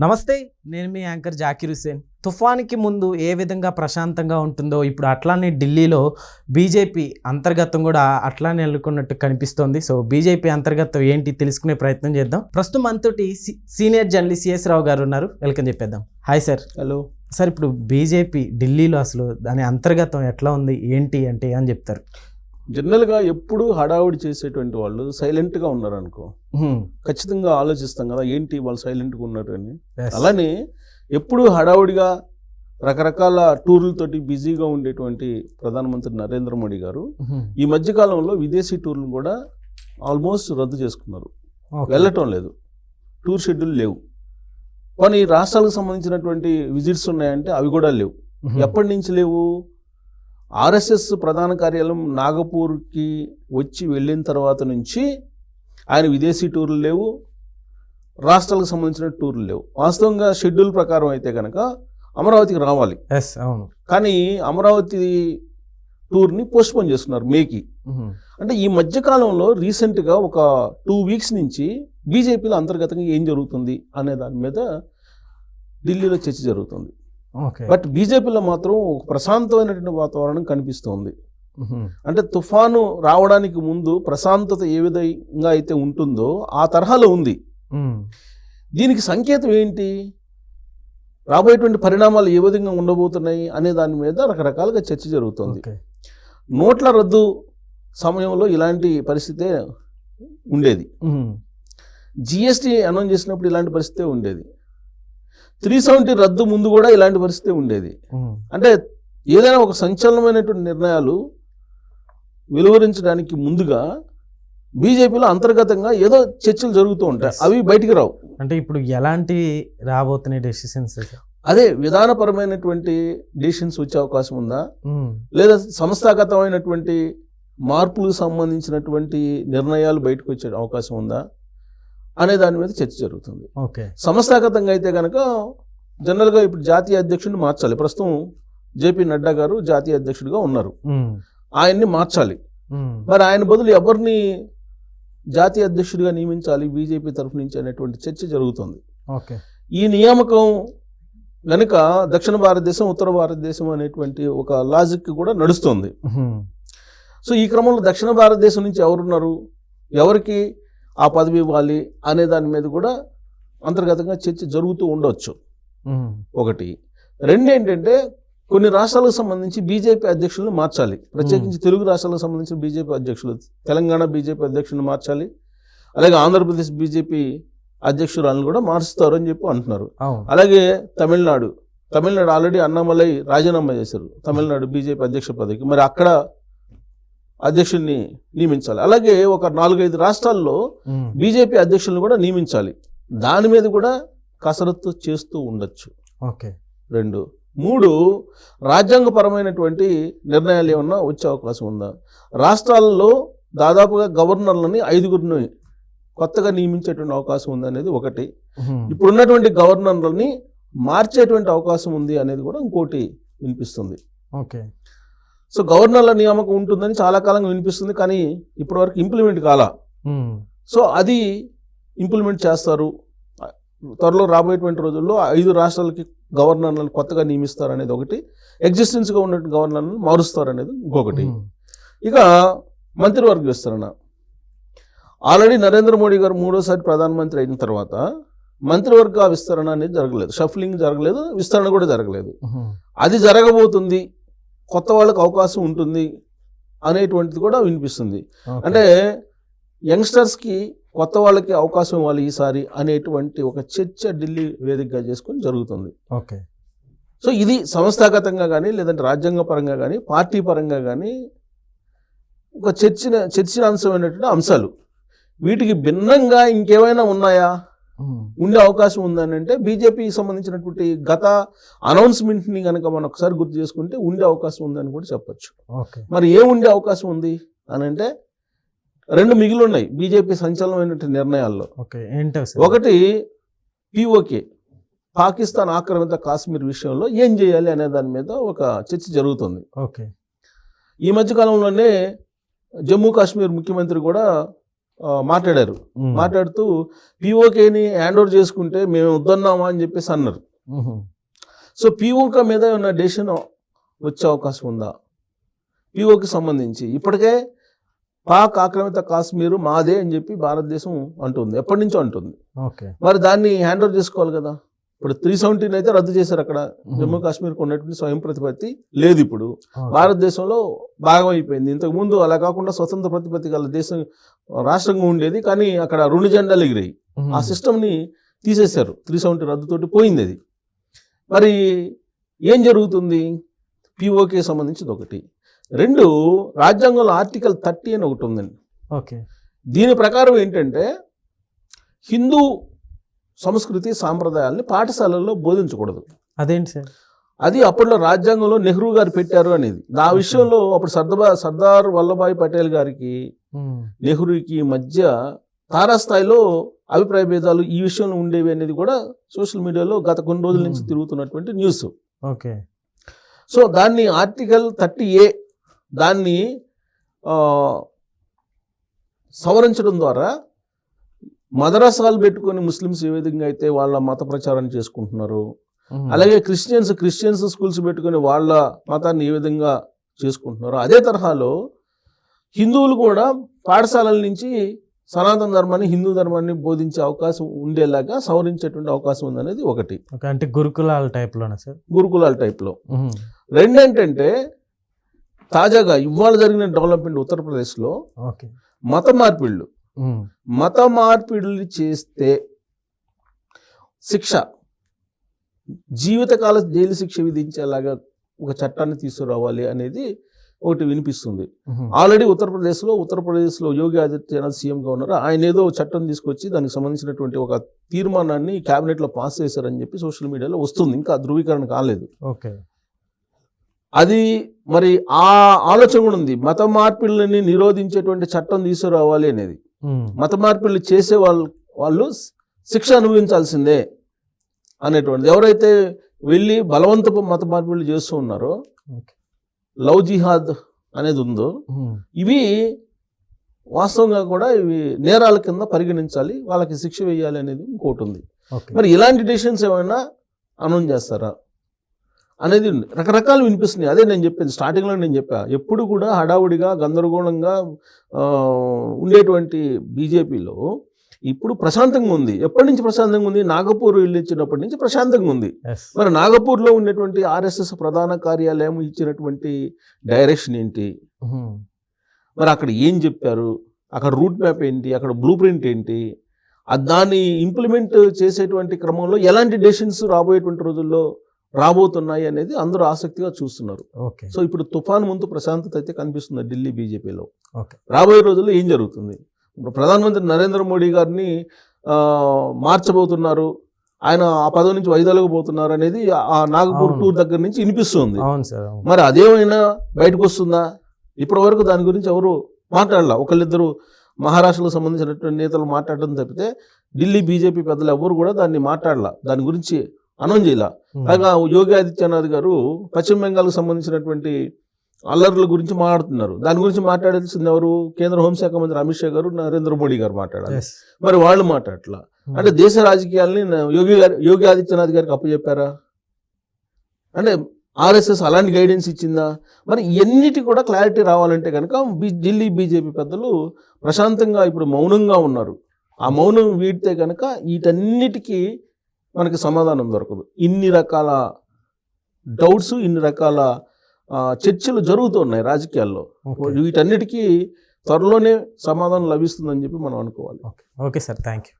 నమస్తే నేను మీ యాంకర్ జాకిర్ హుసేన్ తుఫాన్కి ముందు ఏ విధంగా ప్రశాంతంగా ఉంటుందో ఇప్పుడు అట్లానే ఢిల్లీలో బీజేపీ అంతర్గతం కూడా అట్లానే నెలకొన్నట్టు కనిపిస్తోంది. సో బీజేపీ అంతర్గతం ఏంటి తెలుసుకునే ప్రయత్నం చేద్దాం. ప్రస్తుతం se- senior journalist CS Rao garu ఉన్నారు. వెల్కమ్ చెప్పేద్దాం. Hi sir. హలో. సార్ ఇప్పుడు బీజేపీ ఢిల్లీలో అసలు దాని అంతర్గతం ఎట్లా ఉంది? ఏంటి అంటే అని చెప్తారు. జనరల్గా ఎప్పుడు హడావుడి చేసేటువంటి వాళ్ళు సైలెంట్గా ఉన్నారు అనుకో హ్మ్. ఖచ్చితంగా ఆలోచిస్తాం కదా ఏంటి వాళ్ళు సైలెంట్గా ఉన్నారు అని. అలానే ఎప్పుడు హడావుడిగా రకరకాల టూర్లతోటి బిజీగా ఉండేటువంటి ప్రధానమంత్రి నరేంద్ర మోడీ గారు. ఈ మధ్యకాలంలో విదేశీ టూర్లు కూడా ఆల్మోస్ట్ రద్దు చేసుకున్నారు. వెళ్ళటం లేదు టూర్ షెడ్యూల్ లేవు కానీ రాష్ట్రాలకు సంబంధించినటువంటి విజిట్స్ ఉన్నాయంటే అవి కూడా లేవు. ఎప్పటి నుంచి లేవు ఆర్ఎస్ఎస్ ప్రధాన కార్యాలయం నాగపూర్కి వచ్చి వెళ్ళిన తర్వాత నుంచి ఆయన విదేశీ టూర్లు లేవు రాష్ట్రాలకు సంబంధించిన టూర్లు లేవు. వాస్తవంగా షెడ్యూల్ ప్రకారం అయితే కనుక అమరావతికి రావాలి. ఎస్ అవును. కానీ అమరావతి టూర్ని పోస్ట్పోన్ చేస్తున్నారు మేకి. అంటే ఈ మధ్యకాలంలో రీసెంట్గా ఒక టూ వీక్స్ నుంచి బీజేపీలో అంతర్గతంగా ఏం జరుగుతుంది అనే దాని మీద ఢిల్లీలో చర్చ జరుగుతుంది. బట్ బీజేపీలో మాత్రం ఒక ప్రశాంతమైనటువంటి వాతావరణం కనిపిస్తోంది. అంటే తుఫాను రావడానికి ముందు ప్రశాంతత ఏ విధంగా అయితే ఉంటుందో ఆ తరహాలో ఉంది. దీనికి సంకేతం ఏంటి? రాబోయేటువంటి పరిణామాలు ఏ విధంగా ఉండబోతున్నాయి అనే దాని మీద రకరకాలుగా చర్చ జరుగుతుంది. నోట్ల రద్దు సమయంలో ఇలాంటి పరిస్థితే ఉండేది. జిఎస్టీ అనౌన్స్ చేసినప్పుడు ఇలాంటి పరిస్థితే ఉండేది. త్రీ సెవెంటీ రద్దు ముందు కూడా ఇలాంటి పరిస్థితే ఉండేది. అంటే ఏదైనా ఒక సంచలనమైనటువంటి నిర్ణయాలు వెలువరించడానికి ముందుగా బీజేపీలో అంతర్గతంగా ఏదో చర్చలు జరుగుతూ ఉంటాయి. అవి బయటికి రావు. అంటే ఇప్పుడు ఎలాంటి రాబోతున్నాయి డెసిషన్స్ అదే విధానపరమైనటువంటి డిసిషన్స్ వచ్చే అవకాశం ఉందా? లేదా సంస్థాగతమైనటువంటి మార్పులకు సంబంధించినటువంటి నిర్ణయాలు బయటకు వచ్చే అవకాశం ఉందా? అనే దాని మీద చర్చ జరుగుతుంది. ఓకే. సంస్థాగతంగా అయితే కనుక జనరల్గా ఇప్పుడు జాతీయ అధ్యక్షుడిని మార్చాలి. ప్రస్తుతం జేపీ నడ్డా గారు జాతీయ అధ్యక్షుడిగా ఉన్నారు. ఆయన్ని మార్చాలి. మరి ఆయన బదులు ఎవరిని జాతీయ అధ్యక్షుడిగా నియమించాలి బీజేపీ తరఫు నుంచి అనేటువంటి చర్చ జరుగుతుంది. ఓకే. ఈ నియామకం వెనుక దక్షిణ భారతదేశం ఉత్తర భారతదేశం అనేటువంటి ఒక లాజిక్ కూడా నడుస్తుంది. సో ఈ క్రమంలో దక్షిణ భారతదేశం నుంచి ఎవరున్నారు? ఎవరికి ఆ పదవి ఇవ్వాలి అనే దాని మీద కూడా అంతర్గతంగా చర్చ జరుగుతూ ఉండొచ్చు. ఒకటి. రెండు ఏంటంటే కొన్ని రాష్ట్రాలకు సంబంధించి బీజేపీ అధ్యక్షులను మార్చాలి. ప్రత్యేకించి తెలుగు రాష్ట్రాలకు సంబంధించిన బీజేపీ అధ్యక్షులు తెలంగాణ బీజేపీ అధ్యక్షులను మార్చాలి. అలాగే ఆంధ్రప్రదేశ్ బీజేపీ అధ్యక్షురాలను కూడా మారుస్తారు అని చెప్పి అంటున్నారు. అలాగే తమిళనాడు. తమిళనాడు ఆల్రెడీ అన్నామలై రాజీనామా చేశారు. తమిళనాడు బీజేపీ అధ్యక్ష పదవికి. మరి అక్కడ అధ్యక్షుడిని నియమించాలి. అలాగే ఒక నాలుగైదు రాష్ట్రాల్లో బీజేపీ అధ్యక్షులను కూడా నియమించాలి. దాని మీద కూడా కసరత్తు చేస్తూ ఉండొచ్చు. ఓకే. రెండు. మూడు రాజ్యాంగపరమైనటువంటి నిర్ణయాలు ఏమన్నా వచ్చే అవకాశం ఉందా? రాష్ట్రాల్లో దాదాపుగా గవర్నర్లని ఐదుగురిని కొత్తగా నియమించేటువంటి అవకాశం ఉంది అనేది ఒకటి. ఇప్పుడున్నటువంటి గవర్నర్లని మార్చేటువంటి అవకాశం ఉంది అనేది కూడా ఇంకోటి వినిపిస్తుంది. ఓకే. సో గవర్నర్ల నియామకం ఉంటుందని చాలా కాలంగా వినిపిస్తుంది కానీ ఇప్పటివరకు ఇంప్లిమెంట్ కాలా? సో అది ఇంప్లిమెంట్ చేస్తారు. త్వరలో రాబోయేటువంటి రోజుల్లో ఐదు రాష్ట్రాలకి గవర్నర్లను కొత్తగా నియమిస్తారు అనేది ఒకటి ఎగ్జిస్టెన్స్గా ఉన్నటువంటి గవర్నర్లను మారుస్తారు అనేది ఇంకొకటి ఇక మంత్రివర్గ విస్తరణ. ఆల్రెడీ నరేంద్ర మోడీ గారు మూడోసారి ప్రధానమంత్రి అయిన తర్వాత మంత్రివర్గ విస్తరణ అనేది జరగలేదు. షఫ్లింగ్ జరగలేదు విస్తరణ కూడా జరగలేదు. అది జరగబోతుంది. కొత్త వాళ్ళకి అవకాశం ఉంటుంది అనేటువంటిది కూడా వినిపిస్తుంది. అంటే యంగ్స్టర్స్కి కొత్త వాళ్ళకి అవకాశం ఇవ్వాలి ఈసారి అనేటువంటి ఒక చర్చ ఢిల్లీ వేదికగా చేసుకొని జరుగుతుంది. ఓకే. సో ఇది సంస్థాగతంగా కానీ లేదంటే రాజ్యాంగ పరంగా కానీ పార్టీ పరంగా కానీ ఒక చర్చిన చర్చనాంశమైనటువంటి అంశాలు. వీటికి భిన్నంగా ఇంకేమైనా ఉన్నాయా? ఉండే అవకాశం ఉందని అంటే బీజేపీకి సంబంధించినటువంటి గత అనౌన్స్మెంట్ని కనుక మనం ఒకసారి గుర్తు చేసుకుంటే ఉండే అవకాశం ఉందని కూడా చెప్పొచ్చు. మరి ఏ ఉండే అవకాశం ఉంది అని అంటే రెండు మిగిలి ఉన్నాయి బీజేపీ సంచలనమైనటువంటి నిర్ణయాల్లో? ఒకటి పిఓకే పాకిస్తాన్ ఆక్రమిత కాశ్మీర్ విషయంలో ఏం చేయాలి అనే దాని మీద ఒక చర్చ జరుగుతుంది. ఓకే ఈ మధ్య కాలంలోనే జమ్మూ కాశ్మీర్ ముఖ్యమంత్రి కూడా మాట్లాడారు. మాట్లాడుతూ పిఓకేని హ్యాండ్ ఓవర్ చేసుకుంటే మేము వద్దన్నామా? అని చెప్పేసి అన్నారు. సో పిఓక మీద ఏమన్నా డెసిషన్ వచ్చే అవకాశం ఉందా? పిఓకి సంబంధించి. ఇప్పటికే పాక్ ఆక్రమిత కాశ్మీరు మాదే అని చెప్పి భారతదేశం అంటుంది. ఎప్పటి నుంచో అంటుంది. ఓకే. మరి దాన్ని హ్యాండ్ ఓవర్ చేసుకోవాలి కదా? ఇప్పుడు త్రీ సెవెంటీన్ అయితే రద్దు చేశారు అక్కడ. జమ్మూ కాశ్మీర్కి ఉన్నటువంటి స్వయం ప్రతిపత్తి లేదు ఇప్పుడు. భారతదేశంలో భాగం అయిపోయింది ఇంతకు ముందు అలా కాకుండా స్వతంత్ర ప్రతిపత్తి గల దేశం రాష్ట్రంగా ఉండేది కానీ అక్కడ రెండు జెండాలు ఎగిరాయి. ఆ సిస్టమ్ని తీసేశారు. త్రీ సెవెంటీ రద్దుతోటి పోయింది అది. మరి ఏం జరుగుతుంది? పిఓకే సంబంధించింది ఒకటి. రెండు రాజ్యాంగంలో ఆర్టికల్ థర్టీ అని ఒకటి ఉందండి. ఓకే. దీని ప్రకారం ఏంటంటే హిందూ సంస్కృతి సాంప్రదాయాల్ని పాఠశాలల్లో బోధించకూడదు. అదేంటి సార్? అది అప్పట్లో రాజ్యాంగంలో నెహ్రూ గారు పెట్టారు అనేది. ఆ విషయంలో అప్పుడు సర్దార్ సర్దార్ వల్లభాయ్ పటేల్ గారికి. నెహ్రూకి మధ్య తారాస్థాయిలో అభిప్రాయ భేదాలు ఈ విషయంలో ఉండేవి అనేది కూడా సోషల్ మీడియాలో గత కొన్ని రోజుల నుంచి. తిరుగుతున్నటువంటి న్యూస్. ఓకే. సో దాన్ని ఆర్టికల్ థర్టీ ఏ దాన్ని సవరించడం ద్వారా మదరసాలు పెట్టుకొని ముస్లిమ్స్ ఏ విధంగా అయితే వాళ్ళ మత ప్రచారం చేసుకుంటున్నారు. అలాగే క్రిస్టియన్స్ క్రిస్టియన్స్ స్కూల్స్ పెట్టుకొని వాళ్ళ మతాన్ని ఏ విధంగా చేసుకుంటున్నారో అదే తరహాలో హిందువులు కూడా పాఠశాలల నుంచి సనాతన ధర్మాన్ని హిందూ ధర్మాన్ని బోధించే అవకాశం ఉండేలాగా సవరించేటువంటి అవకాశం ఉందనేది ఒకటి అంటే గురుకులాల type లోనా సార్ గురుకులాల టైప్లో. రెండేంటంటే తాజాగా ఇవాళ జరిగిన డెవలప్మెంట్ ఉత్తరప్రదేశ్లో ఓకే మత మార్పిళ్ళు. మత మార్పిడులు చేస్తే శిక్ష. జీవితకాల జైలు శిక్ష విధించేలాగా ఒక చట్టాన్ని తీసుకురావాలి అనేది ఒకటి వినిపిస్తుంది. ఆల్రెడీ ఉత్తరప్రదేశ్లో ఉత్తరప్రదేశ్లో యోగి ఆదిత్యనాథ్ సీఎంగా ఉన్నారు ఆయన ఏదో చట్టం తీసుకొచ్చి దానికి సంబంధించినటువంటి ఒక తీర్మానాన్ని క్యాబినెట్లో పాస్ చేశారని చెప్పి సోషల్ మీడియాలో వస్తుంది. ఇంకా ధృవీకరణ కాలేదు. ఓకే. అది మరి ఆ ఆలోచన కూడా ఉంది. మత మార్పిళ్ళని నిరోధించేటువంటి చట్టం తీసుకురావాలి అనేది. మత మార్పిళ్ళు చేసే వాళ్ళు వాళ్ళు శిక్ష అనుభవించాల్సిందే అనేటువంటిది. ఎవరైతే వెళ్ళి బలవంతపు మత మార్పిళ్ళు చేస్తూ ఉన్నారో. లవ్ జిహాద్ అనేది ఉందో. ఇవి వాస్తవంగా కూడా ఇవి నేరాల కింద పరిగణించాలి వాళ్ళకి శిక్ష వేయాలి అనేది ఇంకోటి ఉంది. మరి ఇలాంటి డెసిషన్స్ ఏమైనా అనౌన్స్ చేస్తారా? అనేది. రకరకాలు వినిపిస్తున్నాయి. అదే నేను చెప్పింది. స్టార్టింగ్లో నేను చెప్పా. ఎప్పుడు కూడా హడావుడిగా గందరగోళంగా ఉండేటువంటి బీజేపీలో ఇప్పుడు ప్రశాంతంగా ఉంది. ఎప్పటి నుంచి ప్రశాంతంగా ఉంది? నాగపూర్ వెళ్ళిచ్చినప్పటి నుంచి ప్రశాంతంగా ఉంది. మరి నాగపూర్లో ఉన్నటువంటి ఆర్ఎస్ఎస్ ప్రధాన కార్యాలయం ఇచ్చినటువంటి డైరెక్షన్ ఏంటి. మరి అక్కడ ఏం చెప్పారు? అక్కడ రూట్ మ్యాప్ ఏంటి? అక్కడ బ్లూ ప్రింట్ ఏంటి? దాన్ని ఇంప్లిమెంట్ చేసేటువంటి క్రమంలో ఎలాంటి డెసిషన్స్ రాబోయేటువంటి రోజుల్లో రాబోతున్నాయి అనేది అందరూ ఆసక్తిగా చూస్తున్నారు. సో ఇప్పుడు తుఫాన్ ముందు ప్రశాంతత అయితే కనిపిస్తుంది ఢిల్లీ బీజేపీలో. రాబోయే రోజుల్లో ఏం జరుగుతుంది? ప్రధానమంత్రి నరేంద్ర మోడీ గారిని మార్చబోతున్నారు. ఆయన ఆ పదవి నుంచి వైదొలగబోతున్నారు అనేది ఆ నాగపూర్. టూర్ దగ్గర నుంచి వినిపిస్తుంది. మరి అదేమైనా బయటకు వస్తుందా ఇప్పటి వరకు దాని గురించి ఎవరు మాట్లాడాల? ఒకళ్ళిద్దరు మహారాష్ట్రకు సంబంధించినటువంటి నేతలు మాట్లాడడం తప్పితే ఢిల్లీ బీజేపీ పెద్దలు ఎవరు కూడా దాన్ని మాట్లాడాల? దాని గురించి అనౌన్స్ చేయాల. యోగి ఆదిత్యనాథ్ గారు పశ్చిమ బెంగాల్కి సంబంధించినటువంటి అల్లర్ల గురించి మాట్లాడుతున్నారు. దాని గురించి మాట్లాడాల్సింది ఎవరు? కేంద్ర హోంశాఖ మంత్రి అమిత్ షా గారు నరేంద్ర మోడీ గారు మాట్లాడాలి. ఎస్ మరి వాళ్ళు మాట్లాడట్లా. అంటే దేశ రాజకీయాల్ని యోగి గారు యోగి ఆదిత్యనాథ్ గారికి అప్పచెప్పారా? అంటే ఆర్ఎస్ఎస్ అలాంటి గైడెన్స్ ఇచ్చిందా? మరి ఎన్నిటి కూడా క్లారిటీ రావాలంటే కనుక ఢిల్లీ బీజేపీ పెద్దలు ప్రశాంతంగా ఇప్పుడు మౌనంగా ఉన్నారు. ఆ మౌనం వీడితే కనుక వీటన్నిటికీ మనకి సమాధానం దొరకదు. ఇన్ని రకాల డౌట్స్ ఇన్ని రకాల చర్చలు జరుగుతున్నాయి రాజకీయాల్లో. వీటన్నిటికీ త్వరలోనే సమాధానం లభిస్తుందని చెప్పి మనం అనుకోవాలి. Okay. Okay sir. Thank you